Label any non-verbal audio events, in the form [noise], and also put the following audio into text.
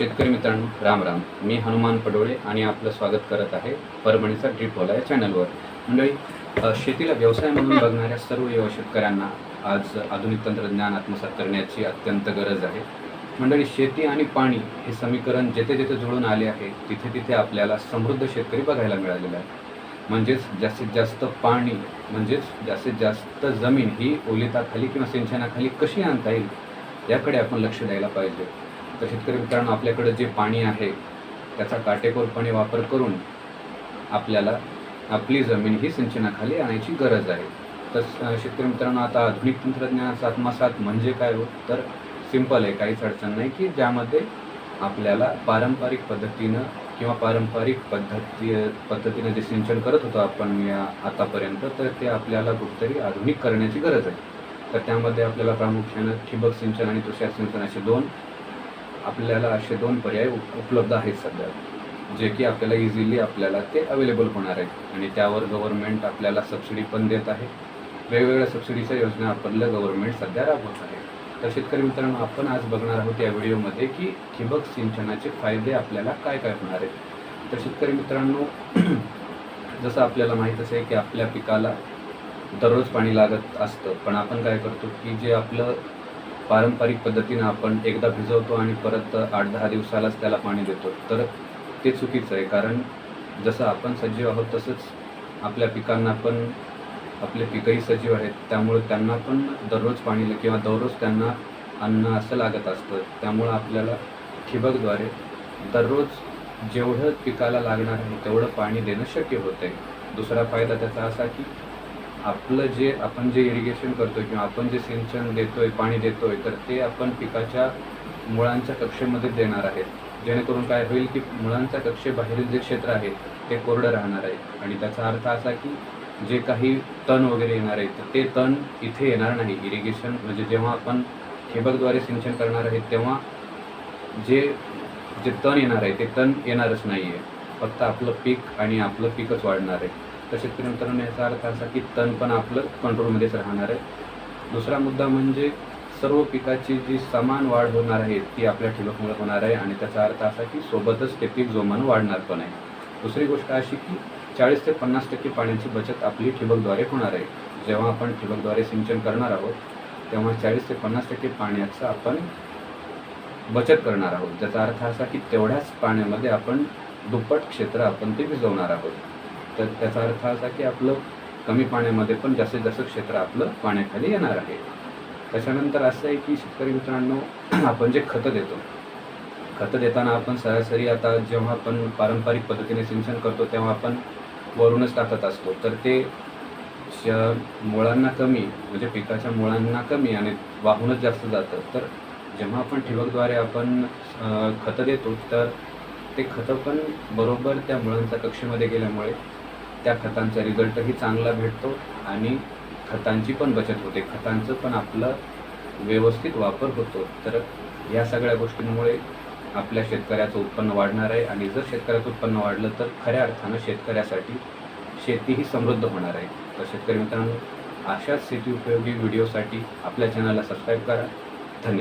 शेतकरी मित्रांनो राम राम. मी हनुमान पडोळे आणि आपलं स्वागत करत आहे परभणीचा ड्रीपवाला या चॅनलवर. मंडळी शेतीला व्यवसाय म्हणून बघणाऱ्या सर्व युवा शेतकऱ्यांना आज आधुनिक तंत्रज्ञान आत्मसात करण्याची अत्यंत गरज आहे. मंडळी शेती आणि पाणी हे समीकरण जेथे जेथे जुळून आले आहे तिथे तिथे आपल्याला समृद्ध शेतकरी बघायला मिळालेला आहे. म्हणजेच जास्तीत जास्त पाणी म्हणजेच जास्तीत जास्त जमीन ही ओलिताखाली किंवा सिंचनाखाली कशी आणता येईल याकडे आपण लक्ष द्यायला पाहिजे. तर शेतकरी मित्रांनो आपल्याकडे जे पाणी आहे त्याचा काटेकोरपणे वापर करून आपल्याला आपली जमीन ही सिंचनाखाली आणायची गरज आहे. तर शेतकरी मित्रांनो आता आधुनिक तंत्रज्ञानाचा आत्मसात म्हणजे काय हो? तर सिंपल आहे काहीच अडचण नाही की ज्यामध्ये आपल्याला पारंपरिक पद्धतीनं किंवा पारंपरिक पद्धती पद्धतीनं जे सिंचन करत होतो आपण या आतापर्यंत तर ते आपल्याला कुठेतरी आधुनिक करण्याची गरज आहे. तर त्यामध्ये आपल्याला प्रामुख्यानं ठिबक सिंचन आणि तुषार सिंचन असे दोन आपल्याला असे दोन पर्याय उप- उपलब्ध आहेत सध्या. जे की आपल्याला इझिली आपल्याला ते अवेलेबल होणार आहेत. आणि त्यावर गव्हर्नमेंट आपल्याला सबसिडी पण देत आहे. वेगवेगळ्या सबसिडीच्या योजना आपलं गव्हर्नमेंट सध्या राबवत आहे. तर शेतकरी मित्रांनो आपण आज बघणार आहोत या व्हिडिओमध्ये की ठिबक सिंचनाचे फायदे आपल्याला काय काय होणार आहेत. तर शेतकरी मित्रांनो [clears throat] जसं आपल्याला माहीतच आहे की आपल्या पिकाला दररोज पाणी लागत असतं. पण आपण काय करतो की जे आपलं पारंपरिक पद्धतीनं आपण एकदा भिजवतो आणि परत आठ दहा दिवसालाच त्याला पाणी देतो. तर ते चुकीचं आहे. कारण जसं आपण सजीव आहोत तसंच आपल्या पिकांना पण आपले पिकंही सजीव आहेत. त्यामुळे त्यांना पण दररोज पाणी किंवा दररोज त्यांना अन्न असं लागत असतं. त्यामुळं आपल्याला ठिबकद्वारे दररोज जेवढं पिकाला लागणार आहे तेवढं पाणी देणं शक्य होतं आहे दुसरा फायदा त्याचा असा की आपलं जे आपण जे इरिगेशन करतोय किंवा आपण जे सिंचन देतोय पाणी देतोय तर ते आपण पिकाच्या मुळांच्या कक्षेमध्ये देणार आहेत जेणेकरून काय होईल की मुळांच्या कक्षेबाहेरील जे क्षेत्र आहे ते कोरडं राहणार आहे. आणि त्याचा अर्थ असा की जे काही तण वगैरे येणार आहे तर ते तण इथे येणार नाही. इरिगेशन म्हणजे जेव्हा आपण ठिबकद्वारे सिंचन करणार आहे तेव्हा जे जे तण येणार आहे ते तण येणारच नाही आहे फक्त आपलं पीक आणि आपलं पीकच वाढणार आहे. तर शेतकरी मित्रांनो याचा अर्थ असा की तण पण आपलं कंट्रोलमध्येच राहणार आहे. दुसरा मुद्दा म्हणजे सर्व पिकाची जी समान वाढ होणार आहे ती आपल्या ठिबकमुळे होणार आहे आणि त्याचा अर्थ असा की सोबतच ते पीक जोमानं वाढणार पण आहे. दुसरी गोष्ट अशी की चाळीस ते पन्नास टक्के पाण्याची बचत आपली ठिबकद्वारे होणार आहे. जेव्हा आपण ठिबकद्वारे सिंचन करणार आहोत तेव्हा चाळीस ते पन्नास टक्के पाण्याचं आपण बचत करणार आहोत. ज्याचा अर्थ असा की तेवढ्याच पाण्यामध्ये आपण दुप्पट क्षेत्र आपण ते भिजवणार आहोत. तर त्याचा अर्थ असा की आपलं कमी पाण्यामध्ये पण जास्तीत जास्त क्षेत्र आपलं पाण्याखाली येणार आहे. त्याच्यानंतर असं आहे की शेतकरी मित्रांनो आपण जे खतं देतो खतं देताना आपण सरासरी आता जेव्हा आपण पारंपरिक पद्धतीने सिंचन करतो तेव्हा आपण वरूनच टाकत असतो. तर ते श मुळांना कमी म्हणजे पिकाच्या मुळांना कमी आणि वाहूनच जास्त जातं तर जेव्हा आपण ठिबकद्वारे आपण खतं देतो तर ते खतं पण बरोबर त्या मुळांच्या कक्षेमध्ये गेल्यामुळे त्या खतांचा रिझल्टही चांगला भेटतो आणि खतांची पण बचत होते. खतांचं पण आपलं व्यवस्थित वापर होतो. तर या सगळ्या गोष्टींमुळे आपल्या शेतकऱ्याचं उत्पन्न वाढणार आहे आणि जर शेतकऱ्याचं उत्पन्न वाढलं तर खऱ्या अर्थानं शेतकऱ्यासाठी शेती ही समृद्ध होणार आहे. तर शेतकरी मित्रांनो अशाच शेती उपयोगी व्हिडिओसाठी आपल्या चॅनलला सबस्क्राईब करा. धन्यवाद.